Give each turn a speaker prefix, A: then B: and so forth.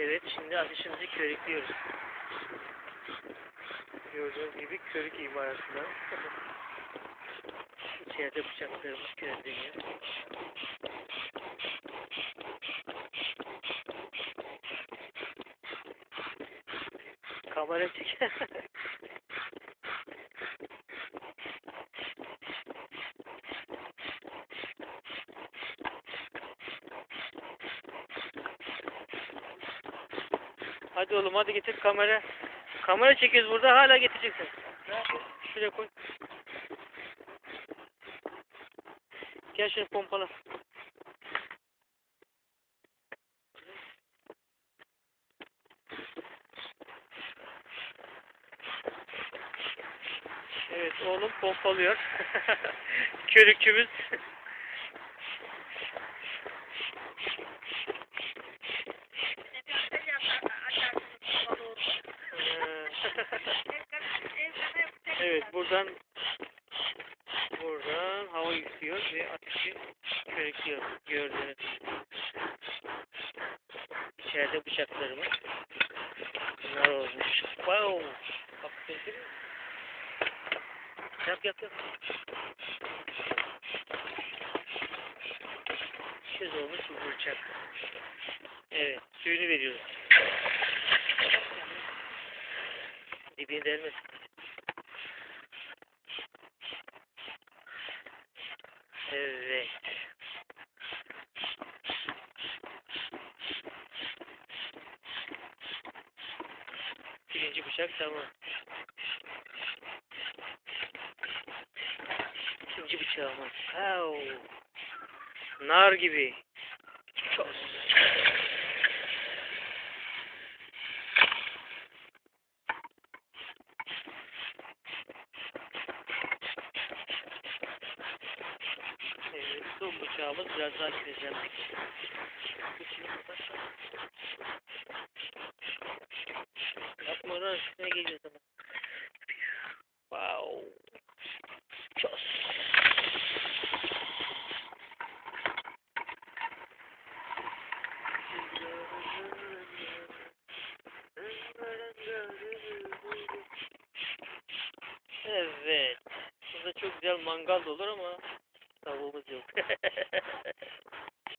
A: Evet şimdi ateşimizi körükliyoruz. Gördüğünüz gibi körük imarasından. İçeride bıçaklarımız közleniyor. Kamera çek. hadi oğlum hadi getir kamera. Kamera çekiyoruz burada hala getireceksin. Şuraya koy. Gel şunu pompala. Evet oğlum pompalıyor. Körükçümüz. Evet buradan buradan hava yüklüyor ve ateşi körüklüyor gördüğünüz. İçeride bıçaklarımız. Bunlar olmuş. Wow. Bak gördün? Yap yap yap. Çöz olmuş bu bıçak. Evet suyunu veriyoruz. Dibini delmesin. Evet. Birinci bıçak tamam. İkinci bıçağımız. Au. Nar gibi. Son bıçağımız biraz daha gideceğim. Yapma lan üstüne geliyor zaman. Wow. Ços. Evet. Burada çok güzel mangal da olur ama was just